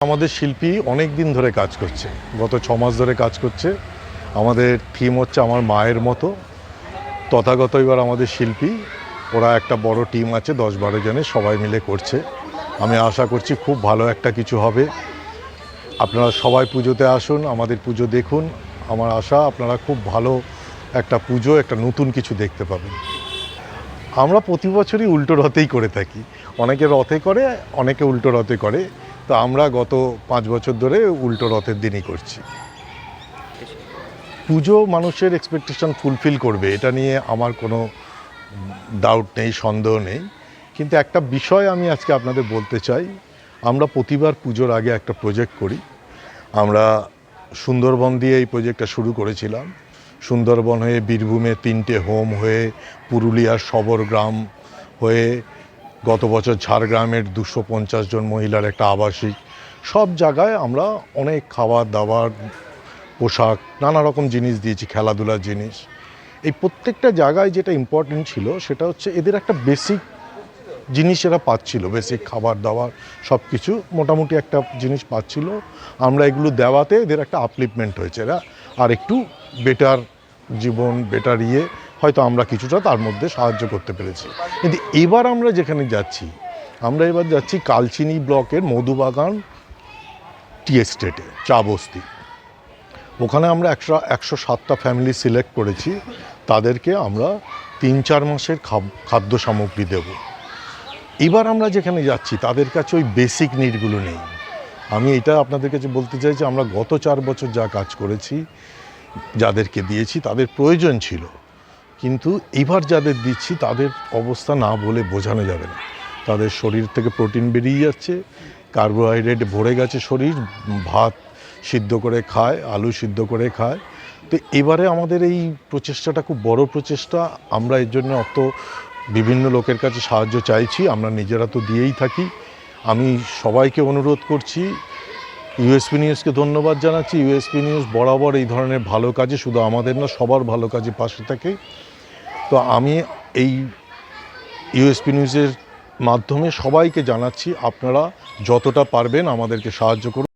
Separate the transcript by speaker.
Speaker 1: আমাদের শিল্পী অনেক দিন ধরে কাজ করছে। গত ছ মাস ধরে কাজ করছে। আমাদের থিম হচ্ছে আমার মায়ের মতো। তথাগত এবার আমাদের শিল্পী। ওরা একটা বড় টিম আছে, দশ বারো জনের সবাই মিলে করছে। আমি আশা করছি খুব ভালো একটা কিছু হবে। আপনারা সবাই পুজোতে আসুন, আমাদের পুজো দেখুন। আমার আশা, আপনারা খুব ভালো একটা পুজো, একটা নতুন কিছু দেখতে পাবেন আমরা প্রতি বছরই উল্টো রথেই করে থাকি। অনেকে রথে করে, অনেকে উল্টো রথে করে। তো আমরা গত পাঁচ বছর ধরে উল্টো রথের দিনই করছি। পুজো মানুষের এক্সপেকটেশন ফুলফিল করবে, এটা নিয়ে আমার কোনো ডাউট নেই, সন্দেহ নেই। কিন্তু একটা বিষয় আমি আজকে আপনাদের বলতে চাই। আমরা প্রতিবার পুজোর আগে একটা প্রজেক্ট করি। আমরা সুন্দরবন দিয়ে এই প্রজেক্টটা শুরু করেছিলাম। সুন্দরবন হয়ে বীরভূমে তিনটে হোম হয়ে পুরুলিয়ার সবর গ্রাম হয়ে গত বছর ঝাড়গ্রামের দুশো পঞ্চাশ জন মহিলার একটা আবাসিক। সব জায়গায় আমরা অনেক খাবার দাবার, পোশাক, নানা রকম জিনিস দিয়েছি, খেলাধুলার জিনিস। এই প্রত্যেকটা জায়গায় যেটা ইম্পর্টেন্ট ছিল সেটা হচ্ছে এদের একটা বেসিক জিনিস এরা পাচ্ছিল বেসিক খাবার দাবার সব কিছু মোটামুটি একটা জিনিস পাচ্ছিল। আমরা এগুলো দেওয়াতে এদের একটা আপলিপমেন্ট হয়েছে এরা। আর একটু বেটার জীবন বেটার ইয়ে হয়তো আমরা কিছুটা তার মধ্যে সাহায্য করতে পেরেছি। কিন্তু এবার আমরা যেখানে যাচ্ছি, আমরা এবার যাচ্ছি কালচিনি ব্লকের মধুবাগান টি এস্টেটে চা বস্তি ওখানে আমরা একশো একশো সাতটা ফ্যামিলি সিলেক্ট করেছি। তাদেরকে আমরা তিন, চার মাসের খাদ্য সামগ্রী দেব। এবার আমরা যেখানে যাচ্ছি, তাদের কাছে ওই বেসিক নিডগুলো নেই। আমি এটা আপনাদের কাছে বলতে চাই যে আমরা গত চার বছর যা কাজ করেছি যাদেরকে দিয়েছি তাদের প্রয়োজন ছিল। কিন্তু এবার যাদের দিচ্ছি তাদের অবস্থা না বলে বোঝানো যাবে না। তাদের শরীর থেকে প্রোটিন বেরিয়ে যাচ্ছে, কার্বোহাইড্রেট ভরে গেছে শরীর, ভাত সিদ্ধ করে খায়, আলু সিদ্ধ করে খায়। তো এবারে আমাদের এই প্রচেষ্টাটা খুব বড় প্রচেষ্টা। আমরা এর জন্য অত বিভিন্ন লোকের কাছে সাহায্য চাইছি, আমরা নিজেরা তো দিয়েই থাকি। আমি সবাইকে অনুরোধ করছি ইউএসপি নিউজকে ধন্যবাদ জানাচ্ছি। ইউএসপি নিউজ বরাবর এই ধরনের ভালো কাজে শুধু আমাদের না, সবার ভালো কাজে পাশে থাকে। তো আমি এই ইউএসপি নিউজের মাধ্যমে সবাইকে জানাচ্ছি, আপনারা যতটা পারবেন আমাদেরকে সাহায্য করুন।